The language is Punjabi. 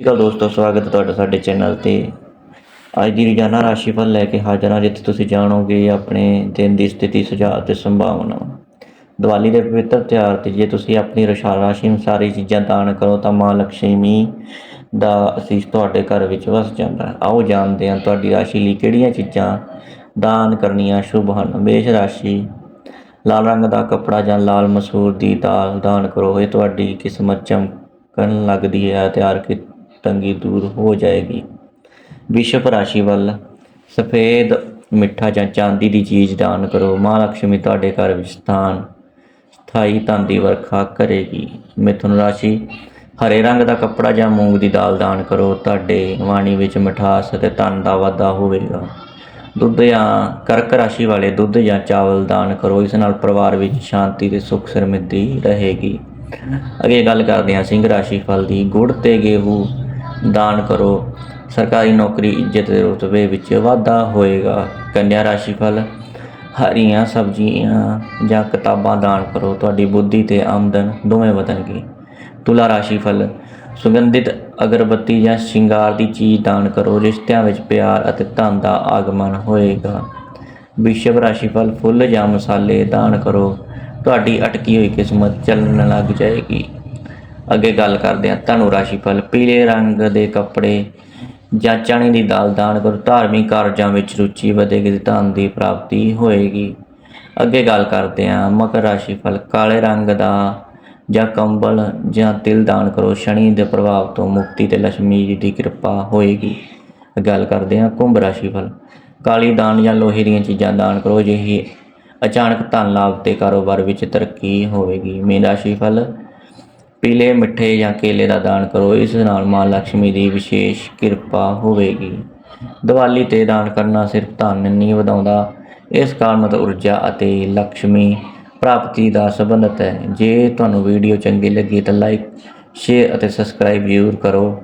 ਠੀਕ ਦੋਸਤੋ, ਸਵਾਗਤ ਹੈ ਤੁਹਾਡਾ ਸਾਡੇ ਚੈਨਲ ਤੇ। ਅੱਜ ਦੀ ਰੋਜ਼ਾਨਾ ਰਾਸ਼ੀਫਲ ਲੈ ਕੇ ਹਾਜ਼ਰ ਹਾਂ, ਜਿੱਥੇ ਤੁਸੀਂ ਜਾਣੋਗੇ ਆਪਣੇ ਦਿਨ ਦੀ ਸਥਿਤੀ, ਸੁਝਾਅ ਤੇ ਸੰਭਾਵਨਾ। ਦੀਵਾਲੀ ਦੇ ਪਵਿੱਤਰ ਤਿਉਹਾਰ ਤੇ ਜੇ ਤੁਸੀਂ ਆਪਣੀ ਰਾਸ਼ੀ ਅਨੁਸਾਰ ਇਹ ਚੀਜ਼ਾਂ ਦਾਨ ਕਰੋ, ਤਾਂ ਮਾਂ ਲక్ష్ਮੀ ਦਾ ਅਸੀਸ ਤੁਹਾਡੇ ਘਰ ਵਿੱਚ ਵਸ ਜਾਂਦਾ ਹੈ। ਆਓ ਜਾਣਦੇ ਹਾਂ ਤੁਹਾਡੀ ਰਾਸ਼ੀ ਲਈ ਕਿਹੜੀਆਂ ਚੀਜ਼ਾਂ ਦਾਨ ਕਰਨੀਆਂ ਸ਼ੁਭ ਹਨ। ਮੇਸ਼ ਰਾਸ਼ੀ, ਲਾਲ ਰੰਗ ਦਾ ਕੱਪੜਾ ਜਾਂ ਲਾਲ ਮਸੂਰ ਦੀ ਦਾਲ ਦਾਨ ਕਰੋ। ਇਹ ਤੁਹਾਡੀ ਕਿਸਮਤ ਚਮਕਣ ਲੱਗਦੀ ਹੈ, ਤਿਆਰ ਆਰਥਿਕ ਤੰਗੀ ਦੂਰ ਹੋ ਜਾਏਗੀ। ਵਿਸ਼ਵ ਰਾਸ਼ੀ ਵੱਲ ਸਫੇਦ ਮਿੱਠਾ ਜਾਂ ਚਾਂਦੀ ਦੀ ਚੀਜ਼ ਦਾਨ ਕਰੋ। ਮਾਂ ਲక్ష్ਮੀ ਤੁਹਾਡੇ ਘਰ ਵਿੱਚ ਸਥਾਨ, ਸਥਾਈ ਧਨ ਦੀ ਵਰਖਾ ਕਰੇਗੀ। ਮਿਥੁਨ ਰਾਸ਼ੀ, ਹਰੇ ਰੰਗ ਦਾ ਕੱਪੜਾ ਜਾਂ ਮੂੰਗ ਦੀ ਦਾਲ ਦਾਨ ਕਰੋ। ਤੁਹਾਡੇ ਵਾਣੀ ਵਿੱਚ ਮਿਠਾਸ ਅਤੇ ਧਨ ਦਾ ਵਾਧਾ ਹੋਵੇਗਾ। ਦੁੱਧ ਜਾਂ ਕਰਕ ਰਾਸ਼ੀ ਵਾਲੇ ਦੁੱਧ ਜਾਂ ਚਾਵਲ ਦਾਨ ਕਰੋ। ਇਸ ਨਾਲ ਪਰਿਵਾਰ ਵਿੱਚ ਸ਼ਾਂਤੀ ਤੇ ਸੁੱਖ ਸਮਿੱਧੀ ਰਹੇਗੀ। ਅੱਗੇ ਗੱਲ ਕਰਦੇ ਹਾਂ, ਸਿੰਘ ਰਾਸ਼ੀ ਫਲ ਦੀ। ਗੁੜ ਤੇ ਗੇਹੂ ਦਾਨ ਕਰੋ। ਸਰਕਾਰੀ ਨੌਕਰੀ ਇੱਜ਼ਤ ਦੇ ਰੁਤਬੇ ਵਿੱਚ ਵਾਧਾ ਹੋਏਗਾ। ਕੰਨਿਆ ਰਾਸ਼ੀ ਫਲ, ਹਰੀਆਂ ਸਬਜ਼ੀਆਂ ਜਾਂ ਕਿਤਾਬਾਂ ਦਾਨ ਕਰੋ। ਤੁਹਾਡੀ ਬੁੱਧੀ ਤੇ ਆਮਦਨ ਦੋਵੇਂ ਵਧਣਗੇ। ਤੁਲਾ ਰਾਸ਼ੀ ਫਲ, ਸੁਗੰਧਿਤ ਅਗਰਬੱਤੀ ਜਾਂ ਸ਼ਿੰਗਾਰ ਦੀ ਚੀਜ਼ ਦਾਨ ਕਰੋ। ਰਿਸ਼ਤਿਆਂ ਵਿੱਚ ਪਿਆਰ ਅਤੇ ਧਨ ਦਾ ਆਗਮਨ ਹੋਏਗਾ। ਵਿਸ਼ਵ ਰਾਸ਼ੀ ਫਲ, ਫੁੱਲ ਜਾਂ ਮਸਾਲੇ ਦਾਨ ਕਰੋ। ਤੁਹਾਡੀ ਅਟਕੀ ਹੋਈ ਕਿਸਮਤ ਚੱਲਣ ਲੱਗ ਜਾਏਗੀ। ਅੱਗੇ ਗੱਲ ਕਰਦੇ ਹਾਂ। ਧਨੂ ਰਾਸ਼ੀ ਫਲ ਪੀਲੇ ਰੰਗ ਦੇ ਕੱਪੜੇ, ਜਾਂ ਚਣੇ ਦੀ ਦਾਲ ਦਾਨ ਕਰੋ। ਧਾਰਮਿਕ ਕਾਰਜਾਂ ਵਿੱਚ ਰੁਚੀ ਵਧੇਗੀ ਤੇ ਧਨ ਦੀ ਪ੍ਰਾਪਤੀ ਹੋਏਗੀ। ਅੱਗੇ ਗੱਲ ਕਰਦੇ ਹਾਂ। ਮਕਰ ਰਾਸ਼ੀ ਫਲ ਕਾਲੇ ਰੰਗ ਦਾ ਜਾਂ ਕੰਬਲ ਜਾਂ ਤਿਲ ਦਾਨ ਕਰੋ। ਸ਼ਨੀ ਦੇ ਪ੍ਰਭਾਵ ਤੋਂ ਮੁਕਤੀ ਤੇ ਲక్ష్ਮੀ ਜੀ ਦੀ ਕਿਰਪਾ ਹੋਏਗੀ। ਗੱਲ ਕਰਦੇ ਹਾਂ ਕੁੰਭ ਰਾਸ਼ੀ ਫਲ ਕਾਲੀ ਦਾਨ ਜਾਂ ਲੋਹੇ ਦੀਆਂ ਚੀਜ਼ਾਂ ਦਾਨ ਕਰੋ। ਜਿਹੀ ਅਚਾਨਕ ਧਨ ਲਾਭ ਤੇ ਕਾਰੋਬਾਰ ਵਿੱਚ ਤਰੱਕੀ ਹੋਵੇਗੀ। ਮੀਨ ਰਾਸ਼ੀ ਫਲ ਪੀਲੇ ਮਿੱਠੇ ਜਾਂ ਕੇਲੇ ਦਾ ਦਾਨ ਕਰੋ, ਇਸ ਨਾਲ ਮਾਂ ਲక్ష్ਮੀ ਦੀ ਵਿਸ਼ੇਸ਼ ਕਿਰਪਾ ਹੋਵੇਗੀ। ਦੀਵਾਲੀ ਤੇ ਦਾਨ ਕਰਨਾ ਸਿਰਫ ਧਨ ਨਹੀਂ ਵਧਾਉਂਦਾ। ਇਸ ਕਾਰਨ ਊਰਜਾ ਅਤੇ ਲక్ష్ਮੀ ਪ੍ਰਾਪਤੀ ਦਾ ਸੰਬੰਧਤ ਹੈ। ਜੇ ਤੁਹਾਨੂੰ ਵੀਡੀਓ ਚੰਗੀ ਲੱਗੀ ਤਾਂ ਲਾਈਕ ਸ਼ੇਅਰ ਅਤੇ ਸਬਸਕ੍ਰਾਈਬ ਜ਼ਰੂਰ ਕਰੋ।